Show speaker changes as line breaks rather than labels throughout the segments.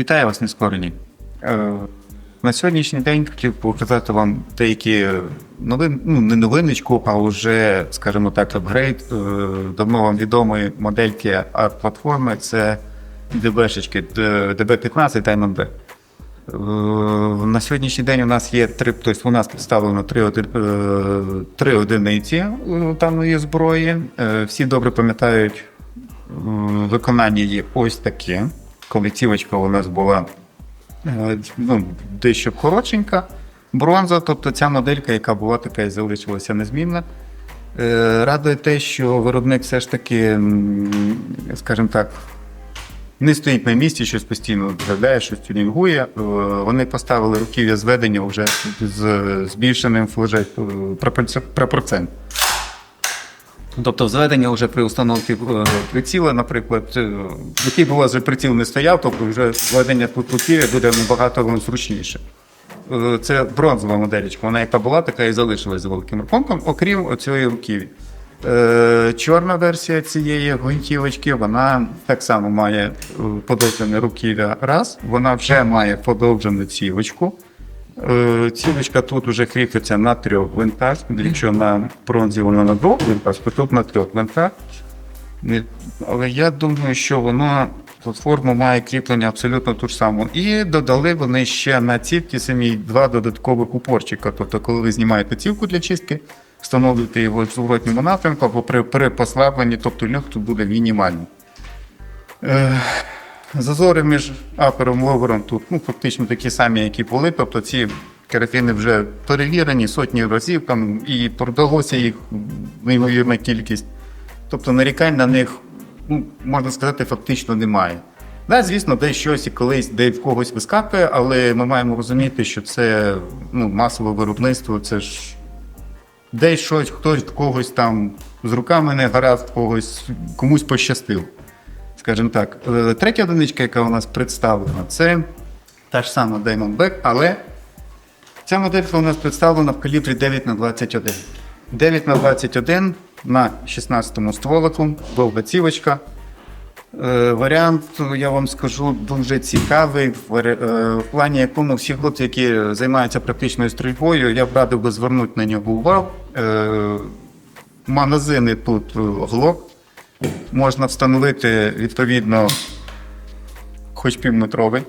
Вітаю вас, нескорені. Е, На сьогоднішній день хотів показати вам деякі новин, ну не новиночку, а вже, скажімо так, апгрейд е, давно вам відомої модельки арт-платформи. Це DB-шечки DB15 та MMB. Е, На сьогоднішній день у нас є три, тобто у нас представлено три, три одиниці даної зброї. Всі добре пам'ятають виконання є ось таке. Коли цівочка у нас була е, ну, дещо коротшенька, бронза, тобто ця моделька, яка була така і залишилася незмінна. Е, Радує те, що виробник все ж таки, скажімо так, не стоїть на місці, щось постійно виглядає, щось тюнінгує. Е, Вони поставили руків'я зведення вже з збільшеним флажет пропорцент. Тобто зведення вже при установці е, приціла, наприклад, е, який б у вас вже приціл не стояв, тобто вже зведення руків'я буде набагато зручніше. Е, Це бронзова моделічка, вона яка була, така і залишилась з великим рахунком, окрім цієї руків'ї. Е, Чорна версія цієї гвинтівочки, вона так само має подовжене руків'я раз, вона вже має подовжену цівочку. Е, Цівочка тут вже кріпиться на трьох гвинтах, якщо на бронзі вона на двох гвинтах, то тут на трьох гвинтах. Але я думаю, що воно платформа має кріплення абсолютно ту ж саму. І додали вони ще на цівці самій два додаткових упорчика. Тобто, коли ви знімаєте цівку для чистки, встановлюєте його в зворотньому напрямку або при, при послабленні, тобто люк тут буде мінімальний. Зазори між апером і ловером тут ну, фактично такі самі, які були. Тобто ці карафіни вже перевірені сотні разів там, і продалося їх неймовірна кількість. Тобто нарікань на них, ну, можна сказати, фактично немає. Да, звісно, десь щось і колись де в когось вискакує, але ми маємо розуміти, що це ну, масове виробництво, це ж десь щось, хтось в когось там з руками не гаразд, когось комусь пощастило. Скажімо так. Е, Третя одиничка, яка у нас представлена, це та ж сама Diamondback, але ця моделька у нас представлена в калібрі 9 на 21 9 на 21 на 16 стволику, довга цівочка. Е, Варіант, я вам скажу, дуже цікавий в е, плані, якому всі хлопці, які займаються практичною стрільбою, я б радив би звернути на нього увагу. Магазини тут глок. Можна встановити відповідно хоч півметровий.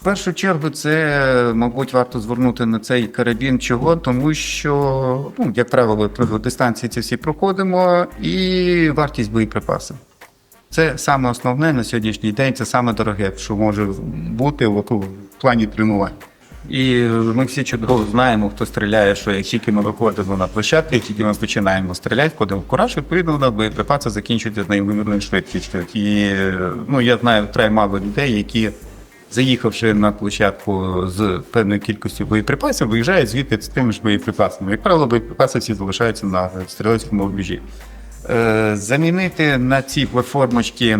В першу чергу, це, мабуть, варто звернути на цей карабін. Чого? Тому що, ну, як правило, дистанції ці всі проходимо, і вартість боєприпасів. Це саме основне на сьогоднішній день, це саме дороге, що може бути в, в плані тренувань. І ми всі чудово знаємо, хто стріляє, що як тільки ми виходимо на площадку, як тільки ми починаємо стріляти, входимо в кураж, відповідно, у нас боєприпаси закінчуються з неймовірною швидкістю. І ну, я знаю вкрай мало людей, які, заїхавши на площадку з певною кількістю боєприпасів, виїжджають звідти з тими ж боєприпасами. Як правило, боєприпаси всі залишаються на стрілецькому рубежі. Е, замінити на ці платформочки е,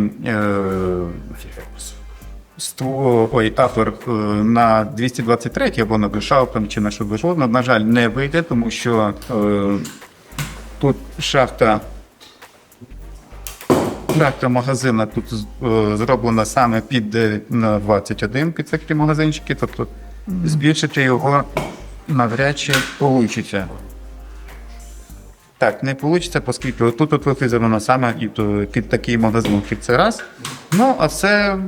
ой, апер е, на 223 або на Бешау чи на що вийшло, на жаль, не вийде, тому що е, тут шахта. Шахта магазина тут е, зроблена саме під на 21 під такі магазинчики, тобто збільшити його навряд чи вийде. Так, не вийде, оскільки тут от випізано саме під такий магазин це раз. Ну, а все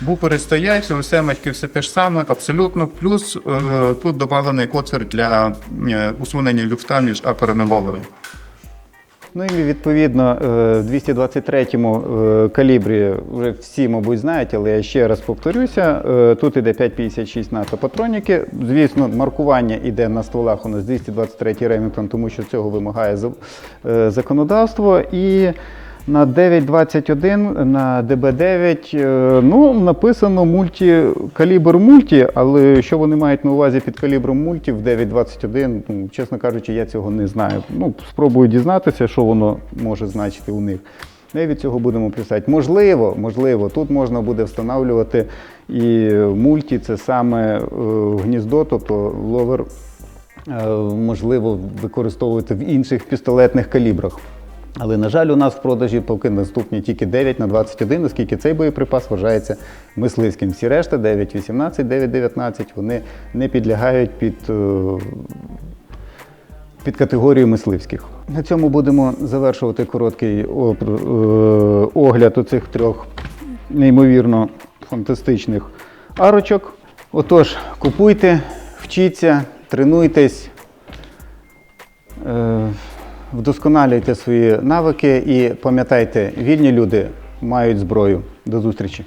бупери стоять, усе матьки все те ж саме, абсолютно. Плюс е, тут доданий коцер для е, усунення люфта між апером і.
Ну і відповідно е, в 223-му е, калібрі вже всі, мабуть, знають, але я ще раз повторюся. Тут іде 5,56 НАТО патроніки. Звісно, маркування іде на стволах у нас 223 й Ремінгтон, тому що цього вимагає законодавство. І на 9.21, на ДБ9, е, ну, написано мульті, калібр мульті, але що вони мають на увазі під калібром мульті в 9.21, ну, чесно кажучи, я цього не знаю. Ну, спробую дізнатися, що воно може значити у них. Ми від цього будемо писати. Можливо, можливо, тут можна буде встановлювати і мульті, це саме е, гніздо, тобто ловер, е, можливо, використовувати в інших пістолетних калібрах. Але, на жаль, у нас в продажі поки наступні тільки 9 на 21, оскільки цей боєприпас вважається мисливським. Всі решта 9.18, 9.19, вони не підлягають під, е, під категорію мисливських. На цьому будемо завершувати короткий е, огляд цих трьох неймовірно фантастичних арочок. Отож, купуйте, вчіться, тренуйтесь. Вдосконалюйте свої навики і пам'ятайте, вільні люди мають зброю. До зустрічі!